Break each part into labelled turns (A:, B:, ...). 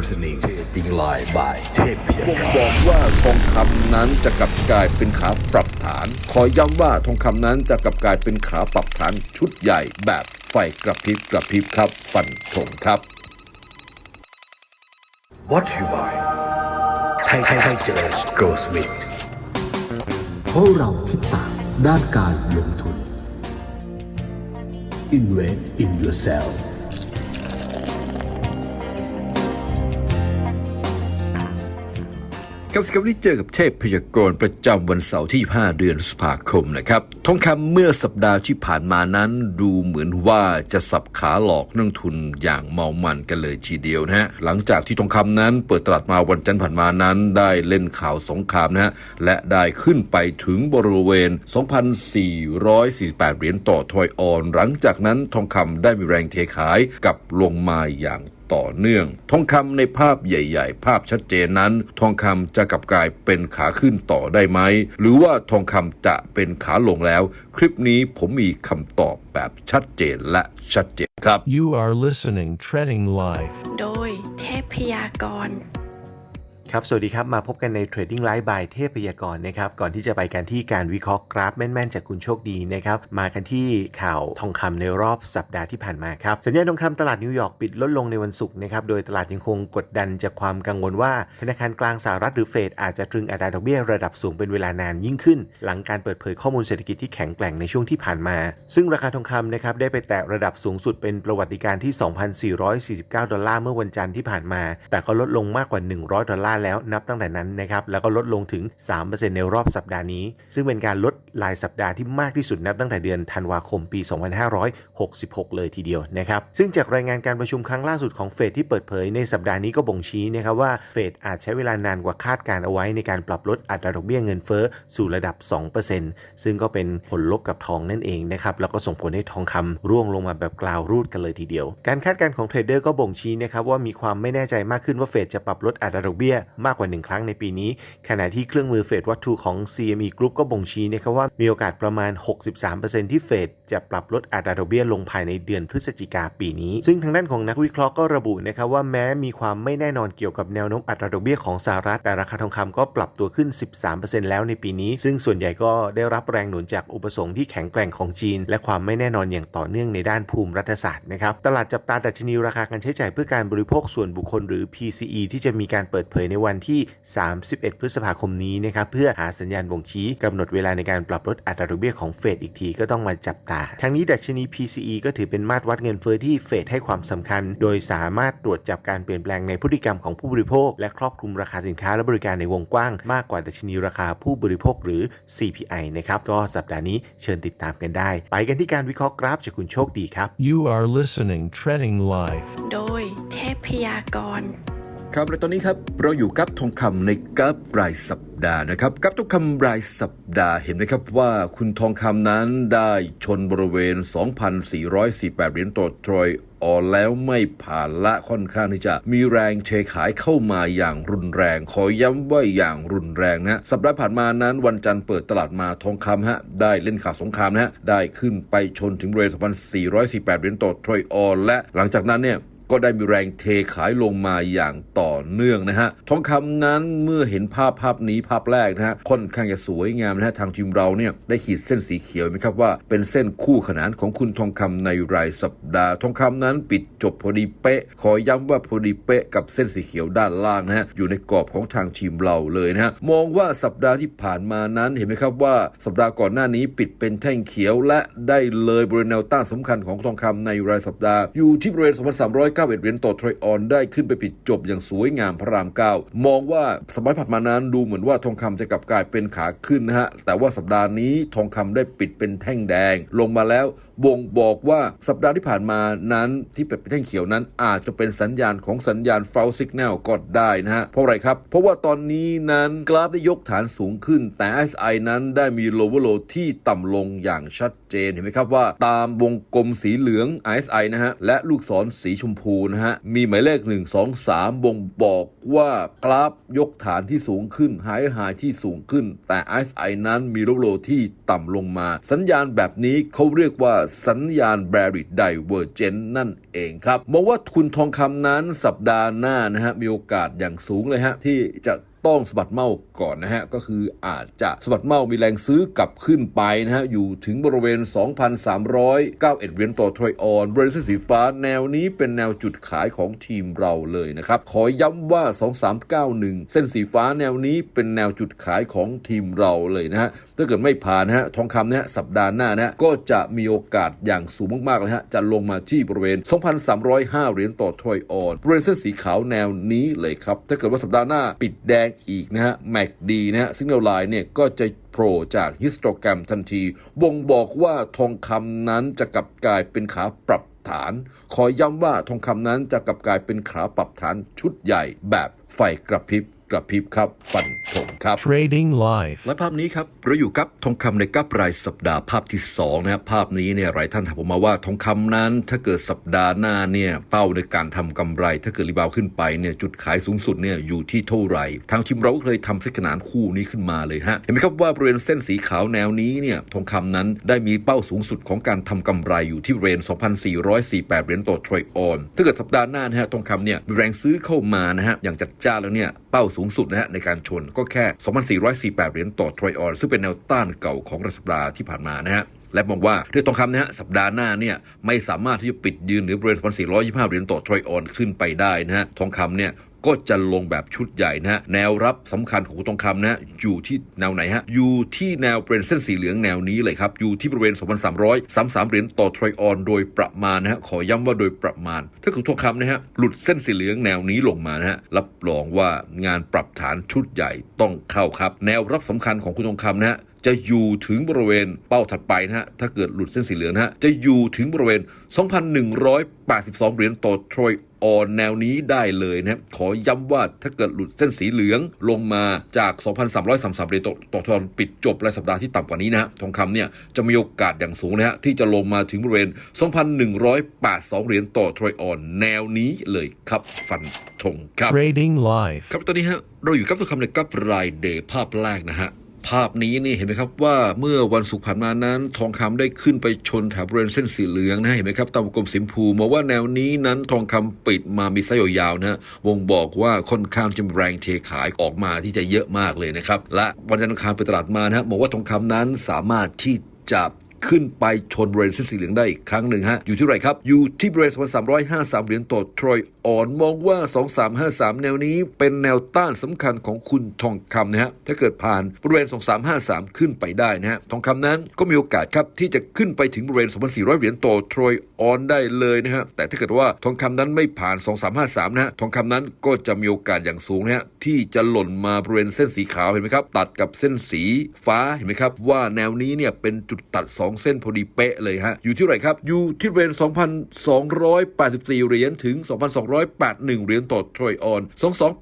A: listening Trading Line by เทพพยา
B: บ่ง
A: กา
B: บอกว่าทองคำนั้นจะกลับกลายเป็นขาปรับฐาน ขอย้ำว่าทองคำนั้นจะกลับกลายเป็นขาปรับฐานชุดใหญ่แบบไฟกระพริบกระพริบครับฟันธงครับ
A: What you buy ไทยไทยไทยเจริญ Go Smith
C: เพราะเราคิดต่างด้านการลงทุน
A: Invest in yourself
B: ครับสกับที่เจอกับเทพพยากรณ์ประจำวันเสาร์ที่ 5 เดือนพฤษภาคมนะครับทองคำเมื่อสัปดาห์ที่ผ่านมานั้น ดูเหมือนว่าจะสับขาหลอกนักทุนอย่างเมามันกันเลยทีเดียวนะฮะหลังจากที่ทองคำนั้นเปิดตลาดมาวันจันทร์ผ่านมานั้น ได้เล่นข่าวสงครามนะฮะและได้ขึ้นไปถึงบริเวณ 2,448 เหรียญต่อทอยออน หลังจากนั้นทองคำได้มีแรงเทขายกลับลงมาอย่าง ต่อเนื่อง ทองคำในภาพใหญ่ ๆ ภาพชัดเจนนั้น ทองคำจะกลับกลายเป็นขาขึ้นต่อได้ไหม หรือว่าทองคำจะเป็นขาลงแล้ว คลิปนี้ผมมีคำตอบแบบชัดเจนและชัดเจนครับ
D: You are listening Treading Live
E: โดยเทพพยากรณ์
F: ครับ สวัสดีครับ มาพบกันใน Trading Live by เทพพยากรณ์นะครับ ก่อนที่จะไปกันที่การวิเคราะห์กราฟแม่น ๆ จากคุณโชคดีนะครับ มากันที่ข่าวทองคำในรอบสัปดาห์ที่ผ่านมาครับ สัญญาณทองคำตลาดนิวยอร์กปิดลดลงในวันศุกร์นะครับ โดยตลาดยังคงกดดันจากความกังวลว่า ธนาคารกลางสหรัฐหรือเฟดอาจจะตรึงอัตราดอกเบี้ยระดับสูงเป็นเวลานานยิ่งขึ้น หลังการเปิดเผยข้อมูลเศรษฐกิจที่แข็งแกร่งในช่วงที่ผ่านมา ซึ่งราคาทองคำนะครับได้ไปแตะระดับสูงสุดเป็นประวัติการณ์ที่ 2,449 ดอลลาร์เมื่อวันจันทร์ที่ผ่านมา แต่ก็ลดลงมากกว่า 100 ดอลลาร์แล้วนับตั้งแต่นั้นนะครับแล้วก็ลดลงถึง 3%ในรอบสัปดาห์นี้ ซึ่งเป็นการลดรายสัปดาห์ที่มากที่สุดนับตั้งแต่เดือนธันวาคมปี 2566 เลยทีเดียวนะครับซึ่งจากรายงานการประชุมครั้งล่าสุดของเฟดที่เปิดเผยในสัปดาห์นี้ก็บ่งชี้นะครับว่าเฟดอาจใช้เวลานานกว่าคาดการเอาไว้ในการปรับลดอัตราดอกเบี้ยเงินเฟ้อสู่ระดับ 2%ซึ่งก็เป็นผลลบกับทองนั่นเองนะครับแล้วก็ส่งผลให้ทองคำร่วงลงมาแบบกล่าวรูดกันเลยทีเดียว การคาดการณ์ของเทรดเดอร์ก็บ่งชี้นะครับว่ามีความไม่แน่ใจมากขึ้นว่าเฟดจะปรับลดอัตราดอกเบี้ยมากกว่า 1 ครั้งในปีนี้ ขณะที่เครื่องมือเฟดวัตถุของ CME Group ก็บ่งชี้นะครับว่ามีโอกาสประมาณ 63%ที่เฟดจะปรับลดอัตราดอกเบี้ยลงภายในเดือนพฤศจิกาปีนี้ ซึ่งทางด้านของนักวิเคราะห์ก็ระบุนะครับว่าแม้มีความไม่แน่นอนเกี่ยวกับแนวโน้มอัตราดอกเบี้ยของสหรัฐแต่ราคาทองคำก็ปรับตัวขึ้น 13%แล้วในปีนี้ ซึ่งส่วนใหญ่ก็ได้รับแรงหนุนจากอุปสงค์ที่แข็งแกร่งของจีน และความไม่แน่นอนอย่างต่อเนื่องในด้านภูมิรัฐศาสตร์นะครับตลาดจับตาดัชนีราคาการใช้จ่ายเพื่อการบริโภคส่วนบุคคลหรือ PCE ที่จะมีการเปิดเผยในวันที่ 31 พฤษภาคมนี้นะครับเพื่อหาสัญญาณบ่งชี้กำหนดเวลาในการปรับลดอัตราดอกเบี้ยของเฟดอีกทีก็ต้องมาจับตา ทั้งนี้ดัชนี PCE ก็ถือเป็นมาตรวัดเงินเฟ้อที่เฟดให้ความสำคัญ โดยสามารถตรวจจับการเปลี่ยนแปลงในพฤติกรรมของผู้บริโภค และครอบคลุมราคาสินค้าและบริการในวงกว้าง มากกว่าดัชนีราคาผู้บริโภคหรือ CPI นะครับก็สัปดาห์นี้เชิญติดตามกันได้ ไปกันที่การวิเคราะห์กราฟจากคุณโชคดีครับ
D: You are listening Treading Live
E: โดยเทพพยากรณ์
B: ครับและตอนนี้ครับเราอยู่กับทองคำในกราฟรายสัปดาห์นะครับกับทองคำรายสัปดาห์เห็นไหมครับว่าคุณทองคำนั้นได้ชนบริเวณ 2,448เหรียญต่อทรอยออนแล้วไม่ผ่านละค่อนข้างที่จะมีแรงเทขายเข้ามาอย่างรุนแรง ขอย้ำว่าอย่างรุนแรงนะสัปดาห์ผ่านมานั้นวันจันทร์เปิดตลาดมาทองคำฮะได้เล่นข่าวสงครามนะฮะได้ขึ้นไปชนถึงบริเวณ2,448เหรียญต่อทรอยออนและหลังจากนั้นเนี่ย ก็ได้มีแรงเทขายลงมาอย่างต่อเนื่องนะฮะทองคำนั้นเมื่อเห็นภาพภาพนี้ภาพแรกนะฮะค่อนข้างจะสวยงามนะฮะทางทีมเราเนี่ยได้ขีดเส้นสีเขียวไหมครับว่า เป็นเส้นคู่ขนานของคุณทองคำในรายสัปดาห์ ทองคำนั้นปิดจบพอดีเป๊ะ ขอย้ำว่าพอดีเป๊ะกับเส้นสีเขียวด้านล่างนะฮะอยู่ในกรอบของทางทีมเราเลยนะฮะมองว่าสัปดาห์ที่ผ่านมานั้นเห็นไหมครับว่าสัปดาห์ก่อนหน้านี้ปิดเป็นแท่งเขียวและได้เลยบริเวณแนวต้านสำคัญของทองคำในรายสัปดาห์อยู่ที่บริเวณ91เหรียญต่อทรอยออนได้ขึ้นไปปิดจบอย่างสวยงามพระรามเก้ามองว่าสัปดาห์ผ่านมานั้นดูเหมือนว่าทองคำจะกลับกลายเป็นขาขึ้นนะฮะ แต่ว่าสัปดาห์นี้ทองคำได้ปิดเป็นแท่งแดง ลงมาแล้วบ่งบอกว่าสัปดาห์ที่ผ่านมานั้นที่เป็นแท่งเขียวนั้นอาจจะเป็นสัญญาณของสัญญาณ false signal ก็ได้นะฮะ เพราะอะไรครับ เพราะว่าตอนนี้นั้นกราฟได้ยกฐานสูงขึ้น แต่ SI นั้นได้มี lower low ที่ต่ำลงอย่างชัดเจนเห็นไหมครับว่า ตามวงกลมสีเหลือง RSI นะฮะและลูกศรสีชมพููนะฮะ มีหมายเลข 1 2 3 บ่งบอกว่ากราฟยกฐานที่สูงขึ้น หายหายที่สูงขึ้น แต่ RSI นั้นมีรูปโลที่ต่ำลงมา สัญญาณแบบนี้เขาเรียกว่าสัญญาณ bearish divergence นั่นเองครับมองว่าทุนทองคำนั้นสัปดาห์หน้านะฮะ มีโอกาสอย่างสูงเลยฮะ ที่จะ ต้องสะบัดเมาก่อนนะฮะก็คืออาจจะสะบัดเมามีแรงซื้อกลับขึ้นไปนะฮะอยู่ถึงบริเวณ 2,391เหรียญต่อทรอยออนบริเวณเส้นสีฟ้าแนวนี้เป็นแนวจุดขายของทีมเราเลยนะครับขอย้ำว่า 2391 เส้นสีฟ้าแนวนี้เป็นแนวจุดขายของทีมเราเลยนะฮะถ้าเกิดไม่ผ่านนะฮะทองคำนะฮะสัปดาห์หน้านะฮะก็จะมีโอกาสอย่างสูงมากๆเลยฮะจะลงมาที่บริเวณ 2,305เหรียญต่อทรอยออนบริเวณเส้นสีขาวแนวนี้เลยครับถ้าเกิดว่าสัปดาห์หน้าปิดแดงอีกนะฮะแมกดีนะฮะซิงเกิลไลน์เนี่ยก็จะโผล่จากฮิสโตแกรมทันทีบ่งบอกว่าทองคำนั้นจะกลับกลายเป็นขาปรับฐาน ขอย้ำว่าทองคำนั้นจะกลับกลายเป็นขาปรับฐานชุดใหญ่แบบไฟกระพริบ กระพริบครับ ฟันธงครับ
D: Trading Life.
B: และภาพนี้ครับเราอยู่กับทองคำในกับรายสัปดาห์ภาพที่2นะครับภาพนี้เนี่ยหลายท่านถามผมมาว่าทองคำนั้น ถ้าเกิดสัปดาห์หน้าเนี่ยเป้าในการทำกำไร ถ้าเกิดรีบาวขึ้นไปเนี่ยจุดขายสูงสุดเนี่ยอยู่ที่เท่าไหร่ ทางทีมเราก็เคยทำเส้นขนานคู่นี้ขึ้นมาเลยฮะเห็นไหมครับว่าบริเวณเส้นสีขาวแนวนี้เนี่ยทองคำนั้นได้มีเป้าสูงสุดของการทำกำไรอยู่ที่บริเวณ2,448เหรียญต่อทรอยออนถ้าเกิดสัปดาห์หน้านะฮะทองคำเนี่ยมีแรงซื้อเข้ามานะฮะอย่างจัดจ้านแล้วเนี่ยเป้าสููงสุดนะฮะในการชนก็แค่ 2,448 เหรียญต่อทรอยออนซึ่งเป็นแนวต้านเก่าของรัฐสัปดาห์ที่ผ่านมานะฮะ และมองว่าเรื่องทองคำนะฮะสัปดาห์หน้าเนี่ยไม่สามารถที่จะปิดยืนหรือบริเวณ1,425เหรียญต่อทรอยออนขึ้นไปได้นะฮะทองคำเนี่ยก็จะลงแบบชุดใหญ่นะฮะแนวรับสำคัญของทองคำนะอยู่ที่แนวไหนฮะอยู่ที่แนวเป็นเส้นสีเหลืองแนวนี้เลยครับอยู่ที่บริเวณ 2,300 33เหรียญต่อทรอยออนโดยประมาณนะฮะขอย้ำว่าโดยประมาณ ถ้าคือทองคำนะฮะหลุดเส้นสีเหลืองแนวนี้ลงมานะฮะรับรองว่างานปรับฐานชุดใหญ่ต้องเข้าครับ แนวรับสำคัญของคุณทองคำนะฮะ จะอยู่ถึงบริเวณเป้าถัดไปนะฮะ ถ้าเกิดหลุดเส้นสีเหลืองนะฮะ จะอยู่ถึงบริเวณ 2,182 เหรียญต่อทรอยออนแนวนี้ได้เลยนะฮะขอย้ำว่าถ้าเกิดหลุดเส้นสีเหลืองลงมาจาก 2,333 เหรียญต่อต่อทรอยออนปิดจบรายสัปดาห์ที่ต่ำกว่านี้นะฮะทองคำเนี่ยจะมีโอกาสอย่างสูงนะฮะที่จะลงมาถึงบริเวณ 2,182 เหรียญต่อทรอยออนแนวนี้เลยครับฟันธงครับ
D: Trading Life.
B: ครับตอนนี้ฮะเราอยู่กับตัวคำในกับรายเดย์ภาพแรกนะฮะ ภาพนี้นี่เห็นไหมครับว่าเมื่อวันศุกร์ผ่านมานั้น ทองคำได้ขึ้นไปชนแถวบริเวณเส้นสีเหลืองนะเห็นไหมครับตามวงกลมสีชมพูมองว่าแนวนี้นั้นทองคำปิดมามีไส้ยาวๆนะวงบอกว่าค่อนข้างจะแรงเทขายออกมาที่จะเยอะมากเลยนะครับ และวันจันทร์คารไปตลาดมานะฮะมองว่าทองคำนั้นสามารถที่จะ ขึ้นไปชนบริเวณเส้นสีเหลืองได้อีกครั้งหนึ่งฮะ อยู่ที่ไหนครับ อยู่ที่บริเวณ353 เหรียญต่อทรอยออนมองว่า 2353 แนวนี้เป็นแนวต้านสำคัญของคุณทองคำนะฮะ ถ้าเกิดผ่านบริเวณ 2353 ขึ้นไปได้นะฮะ ทองคำนั้นก็มีโอกาสครับที่จะขึ้นไปถึงบริเวณ 2,400 เหรียญต่อทรอยออนได้เลยนะฮะ แต่ถ้าเกิดว่าทองคำนั้นไม่ผ่าน 2353 นะฮะ ทองคำนั้นก็จะมีโอกาสอย่างสูงนะฮะที่จะหล่นมาบริเวณเส้นสีขาวเห็นไหมครับ ตัดกับเส้นสีฟ้าเห็นไหมครับว่าแนวนี้เนี่ยเป็นจุดตัด 2เส้นพอดีเป๊ะเลยฮะ อยู่ที่ไหนครับ อยู่ที่บริเวณ2,284 เหรียญถึง 2,281 เหรียญต่อทรอยออน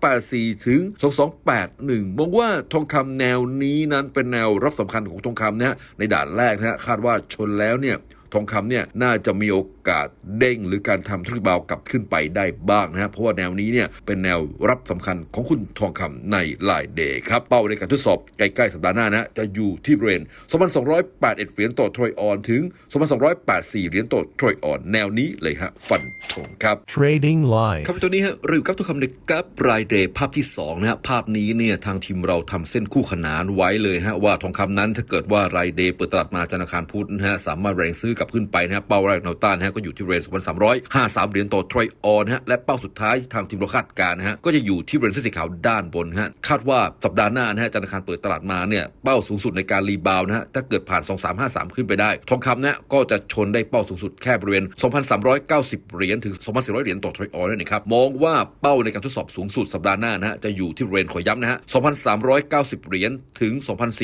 B: 2284 ถึง 2281 มองว่าทองคำแนวนี้นั้นเป็นแนวรับสำคัญของทองคำนะฮะในด่านแรกนะฮะคาดว่าชนแล้วเนี่ยทองคำเนี่ยน่าจะมีโอกาสเด้งหรือการทำธุรกิจเบากลับขึ้นไปได้บ้างนะฮะเพราะว่าแนวนี้เนี่ยเป็นแนวรับสำคัญของคุณทองคำในลายเดย์ครับ เป้าในการทดสอบใกล้ๆสัปดาห์หน้านะฮะจะอยู่ที่บริเวณ2,281เหรียญต่อทรอยออนถึง 2,284เหรียญต่อทรอยออนแนวนี้เลยฮะฟันธงครับ
D: Trading Life.
B: ครับตัวนี้ฮะเราอยู่กับตัวคำในกับรายเดย์ภาพที่2นะฮะภาพนี้เนี่ยทางทีมเราทำเส้นคู่ขนานไว้เลยฮะว่าทองคำนั้นถ้าเกิดว่ารายเดย์เปิดตลาดมาธนาคารพุธนะฮะสามารถแรงซื้อกลับขึ้นไปนะฮะเป้าแรกแนวต้านนะฮะก็อยู่ที่บริเวณ2,353 เหรียญต่อทรอยออนฮะและเป้าสุดท้ายทางทีมเราคาดการณ์นะฮะก็จะอยู่ที่บริเส้นสีขาวด้านบนฮะคาดว่าสัปดาห์หน้านะฮะธนาคารเปิดตลาดมาเนี่ยเป้าสูงสุดในการรีบาวด์นะฮะถ้าเกิดผ่าน 2353 ขึ้นไปได้ ทองคำนะก็จะชนได้เป้าสูงสุดแค่บริเวณ 2,390 เหรียญถึง 2,400 เหรียญต่อทรอยออนนั่ครับมองว่าเป้าในการทดสอบสูงสุดสัปดาห์หน้านะฮะจะอยู่ที่บริเวณขอย้ำนะฮะ2,390 เหรียญถึง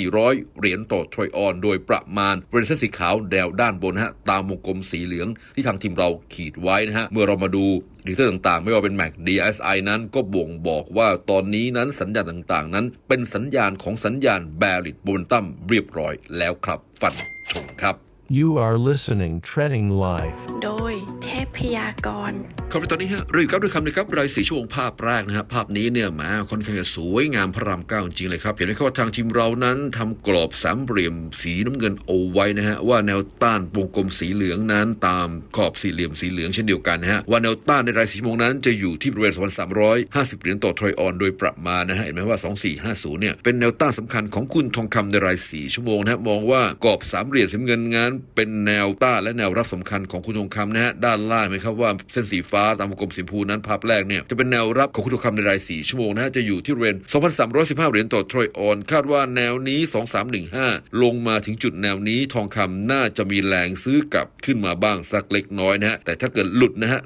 B: 2,400 เหรียญต่อทรอยออน โดยประมาณบริเส้นสีขาวแนวด้านบนฮะตามวงกลมสีเหลืองที่ทางทีมเราขีดไว้นะฮะ เมื่อเรามาดูดีเซอร์ต่างๆ ไม่ว่าเป็น MAC DSI นั้นก็บ่งบอกว่าตอนนี้นั้นสัญญาณต่างๆ นั้นเป็นสัญญาณของสัญญาณ Bearish Momentum เรียบร้อยแล้วครับ ฟันชงครับ
D: You are listening Trading Life.
E: โดยเท พยากร
B: ครับตอนนี้ฮะเราอยู่กับด้วยคำนะครับรายสีชั่วโมงภาพแรกนะฮะภาพนี้เนี่ยแหมาค่อนข้างจะสวยงามพระรามเก้าจริงเลยครับเห็นไหมครับว่าทางทีมเรานั้นทำกรอบสามเหลี่ยมสีน้ำเงินเอาไว้นะฮะว่าแนวต้านวงกลมสีเหลืองนั้น ตามกรอบสี่เหลี่ยมสีเหลืองเช่นเดียวกันนะฮะว่าแนวต้านในรายสีชั่วโมงนั้นจะอยู่ที่บริเวณ2,350เหรียญต่อทรอยออนโดยประมาณนะฮะเห็นไหมว่า 2450เนี่ยเป็นแนวต้านสำคัญของคุณทองคำในรายสีชั่วโมงนะฮะมองว่ากรอบสามเหลี่ยมสีเงินงั้นเป็นแนวต้านและแนวรับสำคัญของคุณทองคำนะฮะด้านล่างไหมครับว่าเส้นสีฟ้าตามวงกลมสีพูนั้นภาพแรกเนี่ยจะเป็นแนวรับของคุณทองคำในรายสีชั่วโมงนะฮะจะอยู่ที่บริเวณ2,315 เหรียญต่อทรอยออน คาดว่าแนวนี้ 2315 ลงมาถึงจุดแนวนี้ทองคำน่าจะมีแรงซื้อกลับขึ้นมาบ้างสักเล็กน้อยนะฮะแต่ถ้าเกิดหลุดนะฮะ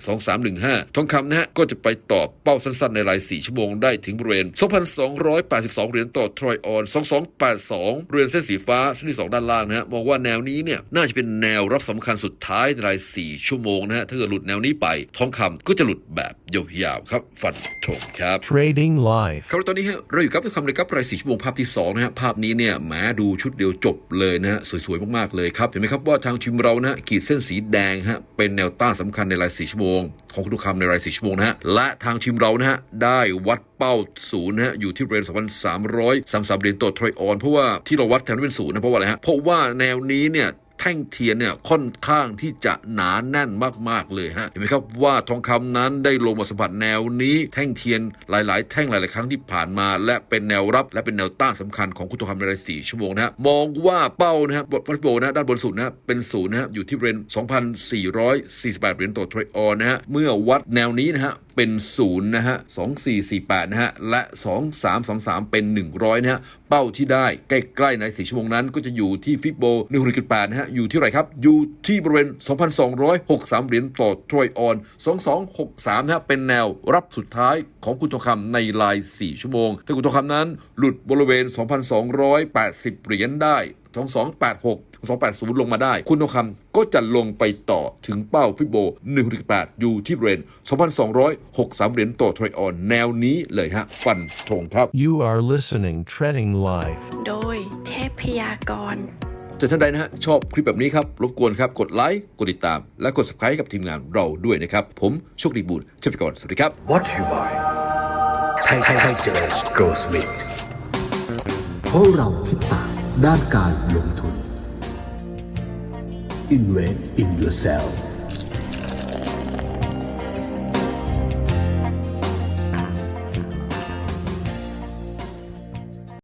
B: 2315 ทองคำนะฮะก็จะไปต่อเป้าสั้นๆในราย 4 ชั่วโมงได้ถึงบริเวณ 2,282 เหรียญต่อทรอยออน 2282บริเวณเส้นสีฟ้าเส้นที่สองด้านล่างนะฮะมองว่าแนวนี้เนี่ยน่าจะเป็นแนวรับสำคัญสุดท้ายในราย 4 ชั่วโมงนะฮะถ้าเกิดหลุดแนวนี้ไป ทองคำก็จะหลุดแบบยาวๆครับ ฟันธงครับ
D: Trading Life.
B: ครับตอนนี้ฮะเราอยู่กับทุกคำเลยครับรายสี่ชั่วโมงภาพที่ 2 นะฮะ ภาพนี้เนี่ยแหมดูชุดเดียวจบเลยนะฮะ สวยๆ มากๆเลยครับ เห็นไหมครับว่าทางทีมเรานะฮะขีดเส้นสีแดงฮะ เป็นแนวต้านสำคัญในรายสี่ชั่วโมง ของคุณทุกคำในรายสี่ชั่วโมงนะฮะและทางทีมเรานะฮะได้วัดเป้าศูนย์นะฮะอยู่ที่บริเวณ2,333เหรียญต่อทรอยออนเพราะว่าที่เราวัดแถวนี้เป็นศูนย์นะเพราะว่าอะไรฮะเพราะว่าแนวนี้เนี่ย แท่งเทียนเนี่ยค่อนข้างที่จะหนาแน่นมากๆเลยฮะเห็นไหมครับว่าทองคำนั้นได้ลงมาสัมผัสแนวนี้แท่งเทียนหลายๆ แท่งหลาย ๆ ครั้งที่ผ่านมา และเป็นแนวรับและเป็นแนวต้านสำคัญของคุณทองคำในรายสี่ชั่วโมงนะฮะมองว่าเป้านะฮะบทฟัสโบนะด้านบนสุดนะฮะเป็นศูนย์นะฮะอยู่ที่บริเวณ2,448เหรียญต่อทรอยออนนะฮะเมื่อวัดแนวนี้นะฮะเป็นศูนย์นะฮะ2448นะฮะและ 2323 เป็น 100นะฮะเป้าที่ได้ใกล้ๆใน4ชั่วโมงนั้นก็จะอยู่ที่ฟิบโบ1.8นะฮะอยู่ที่ไหนครับ อยู่ที่บริเวณ 2,263 เหรียญต่อทรอยออน 2263 นะฮะ เป็นแนวรับสุดท้ายของคุณทองคำในลาย 4 ชั่วโมง ถ้าคุณทองคำนั้นหลุดบริเวณ 2,280 เหรียญได้ 2286 280 ลงมาได้ คุณทองคำก็จะลงไปต่อถึงเป้าฟิโบ1.8อยู่ที่บริเวณ2,263 เหรียญต่อทรอยออน แนวนี้เลยฮะ ฟันธงครับ
D: You are listening Trading Life.
E: โดยเทพยากร
B: แต่ท่านใดนะฮะชอบคลิปแบบนี้ครับ รบกวนครับกดไลค์กดติดตาม และกด subscribe กับทีมงานเราด้วยนะครับ ผมโชคดีบุญเชิญไปก่อนสวัสดีครับ
A: What you buy ไทยไทยไทยเจอ Go Smith
C: เพราะเราคิดต่างด้านการลงทุน Invest in yourself